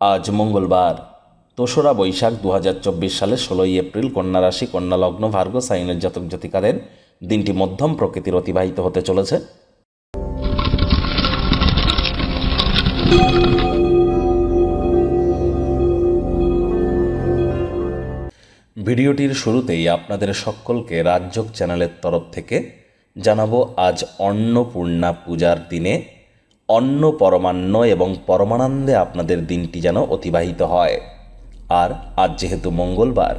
আজ মঙ্গলবার। দোসরা বৈশাখ দু হাজার চব্বিশ সালের ষোলোই এপ্রিল কন্যা রাশি, কন্যা লগ্ন, ভার্গ, সাইনের জাতক জাতিকাদের দিনটি মধ্যম প্রকৃতির অতিবাহিত হতে চলেছে। ভিডিওটির শুরুতেই আপনাদের সকলকে রাজযোগ চ্যানেলের তরফ থেকে জানাব আজ অন্নপূর্ণা পূজার দিনে অন্ন পরমান্ন এবং পরমানন্দে আপনাদের দিনটি যেন অতিবাহিত হয়। আর আজ যেহেতু মঙ্গলবার,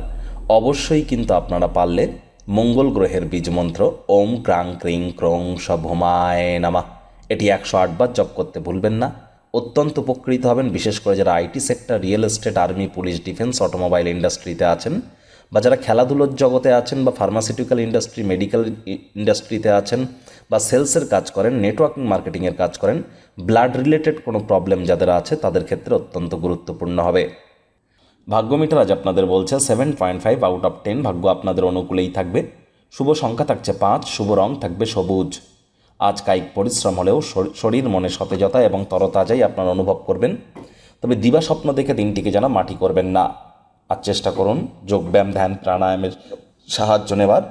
অবশ্যই কিন্তু আপনারা পারলে মঙ্গল গ্রহের বীজমন্ত্র ওম ক্রাং ক্রিং ক্রং সভমায় নামা। এটি একশো আটবার জপ করতে ভুলবেন না। অত্যন্ত উপকৃত হবেন, বিশেষ করে যারা IT sector, real estate, army, police, defence, automobile ইন্ডাস্ট্রিতে আছেন। বা যারা খেলাধুলোর জগতে আছেন বা ফার্মাসিউটিক্যাল ইন্ডাস্ট্রি মেডিকেল ইন্ডাস্ট্রিতে আছেন বা সেলসের কাজ করেন নেটওয়ার্কিং মার্কেটিংয়ের কাজ করেন ব্লাড রিলেটেড কোনো প্রবলেম যাদের আছে, তাদের ক্ষেত্রে অত্যন্ত গুরুত্বপূর্ণ হবে। ভাগ্যমিটার আজ আপনাদের বলছে seven point five out of ten ভাগ্য আপনাদের অনুকূলেই থাকবে। শুভ সংখ্যা থাকছে পাঁচ, শুভ রং থাকবে সবুজ। আজ কায়িক পরিশ্রম হলেও শর- শরীর, মনে সতেজতা এবং তরতাজাই আপনারা অনুভব করবেন। তবে দিবা স্বপ্ন দেখে দিনটিকে যেন মাটি করবেন না। আর চেষ্টা করুন যোগব্যায়াম ধ্যান, প্রাণায়ামের সাহায্য নেবার।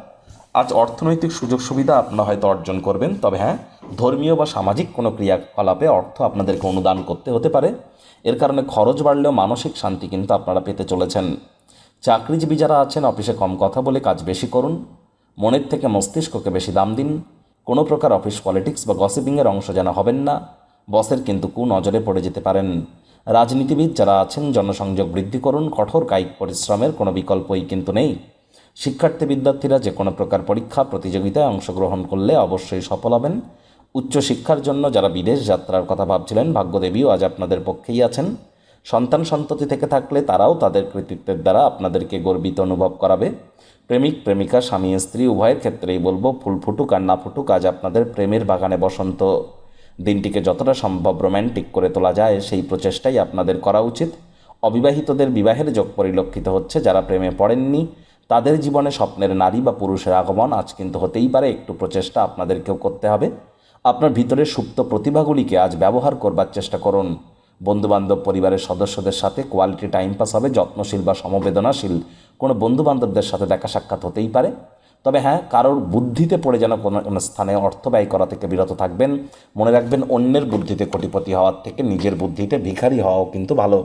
আজ অর্থনৈতিক সুযোগ সুবিধা আপনারা হয়তো অর্জন করবেন, তবে হ্যাঁ ধর্মীয় বা সামাজিক কোনো ক্রিয়াকলাপে অর্থ আপনাদেরকে অনুদান করতে হতে পারে। এর কারণে খরচ বাড়লেও মানসিক শান্তি কিন্তু আপনারা পেতে চলেছেন। চাকরিজীবী যারা আছেন, অফিসে কম কথা বলে কাজ বেশি করুন। মনের থেকে মস্তিষ্ককে বেশি দাম দিন। কোনো প্রকার অফিস পলিটিক্স বা গসিপিংয়ের অংশ যেন হবেন না। বসের কিন্তু কু নজরে পড়ে যেতে পারেন। রাজনীতিবিদ যারা আছেন, জনসংযোগ বৃদ্ধি করুন, কঠোর কায়িক পরিশ্রমের কোনো বিকল্পই কিন্তু নেই। শিক্ষার্থী বিদ্যার্থীরা যে কোনো প্রকার পরীক্ষা, প্রতিযোগিতায় অংশগ্রহণ করলে অবশ্যই সফল হবেন। উচ্চশিক্ষার জন্য যারা বিদেশ যাত্রার কথা ভাবছিলেন, ভাগ্যদেবীও আজ আপনাদের পক্ষেই আছেন। সন্তান সন্ততি থেকে থাকলে তারাও তাদের কৃতিত্বের দ্বারা আপনাদেরকে গর্বিত অনুভব করাবে। প্রেমিক, প্রেমিকা, স্বামী, স্ত্রী, উভয়ের ক্ষেত্রেই বলব, ফুল ফুটুক আর না ফুটুক, আজ আপনাদের প্রেমের বাগানে বসন্ত। দিনটিকে যতটা সম্ভব রোম্যান্টিক করে তোলা যায়, সেই প্রচেষ্টাই আপনাদের করা উচিত। অবিবাহিতদের বিবাহের যোগ পরিলক্ষিত হচ্ছে যারা প্রেমে পড়েননি। তাদের জীবনে স্বপ্নের নারী বা পুরুষের আগমন আজ কিন্তু হতেই পারে, একটু প্রচেষ্টা আপনাদেরকেও করতে হবে। আপনার ভিতরে সুপ্ত প্রতিভাগুলিকে আজ ব্যবহার করবার চেষ্টা করুন। বন্ধুবান্ধব পরিবারের সদস্যদের সাথে কোয়ালিটি টাইম পাস হবে, যত্নশীল বা সমবেদনাশীল। কোনো বন্ধুবান্ধবদের সাথে দেখা সাক্ষাৎ হতেই পারে। তবে হ্যাঁ কারোর বুদ্ধিতে পড়ে যেন কোনো কোনো স্থানে অর্থ ব্যয় করা থেকে বিরত থাকবেন, মনে রাখবেন অন্যের বুদ্ধিতে কোটিপতি হওয়ার থেকে নিজের বুদ্ধিতে ভিখারি হওয়াও কিন্তু ভালো।